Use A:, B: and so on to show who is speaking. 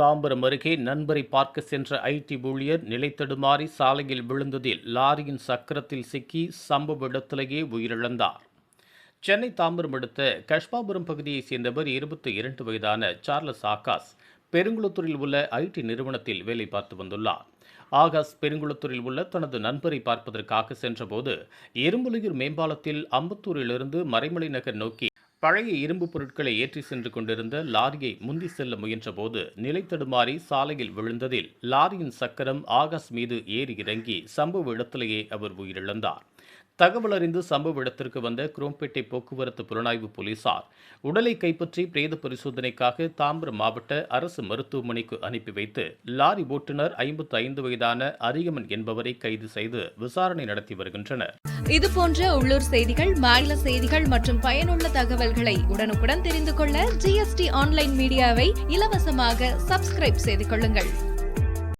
A: தாம்பரம் அருகே நண்பரை பார்க்க சென்ற ஐடி ஊழியர் நிலைத்தடுமாறி சாலையில் விழுந்ததில் லாரியின் சக்கரத்தில் சிக்கி சம்பவ இடத்திலேயே உயிரிழந்தார். சென்னை தாம்பரம் அடுத்த கஷ்பாபுரம் பகுதியைச் சேர்ந்தவர் இருபத்தி இரண்டு வயதான சார்லஸ் ஆகாஷ் பெருங்குளத்தூரில் உள்ள ஐடி நிறுவனத்தில் வேலை பார்த்து வந்துள்ளார். ஆகாஷ் பெருங்குளத்தூரில் உள்ள தனது நண்பரை பார்ப்பதற்காக சென்றபோது இரும்புலியூர் மேம்பாலத்தில் அம்பத்தூரிலிருந்து மறைமலை நகர் நோக்கி பழைய இரும்பு பொருட்களை ஏற்றி சென்று கொண்டிருந்த லாரியை முந்தி செல்ல முயன்றபோது நிலை தடுமாறி சாலையில் விழுந்ததில் லாரியின் சக்கரம் ஆகாஷ் மீது ஏறி இறங்கி சம்பவ இடத்திலேயே அவர் உயிரிழந்தார். தகவல் அறிந்து சம்பவ இடத்திற்கு வந்த குரோம்பேட்டை போக்குவரத்து புலனாய்வு போலீசார் உடலை கைப்பற்றி பிரேத பரிசோதனைக்காக தாம்பரம் மாவட்ட அரசு மருத்துவமனைக்கு அனுப்பி வைத்து லாரி ஓட்டுநர் ஐம்பத்து ஐந்து வயதான அரியமன் என்பவரை கைது செய்து விசாரணை நடத்தி வருகின்றனர்.
B: இது போன்ற உள்ளூர் செய்திகள் மாநில செய்திகள் மற்றும் பயனுள்ள தகவல்களை உடனுக்குடன் தெரிந்து கொள்ள ஜிஎஸ்டி ஆன்லைன் மீடியாவை இலவசமாக சப்ஸ்கிரைப் செய்து கொள்ளுங்கள்.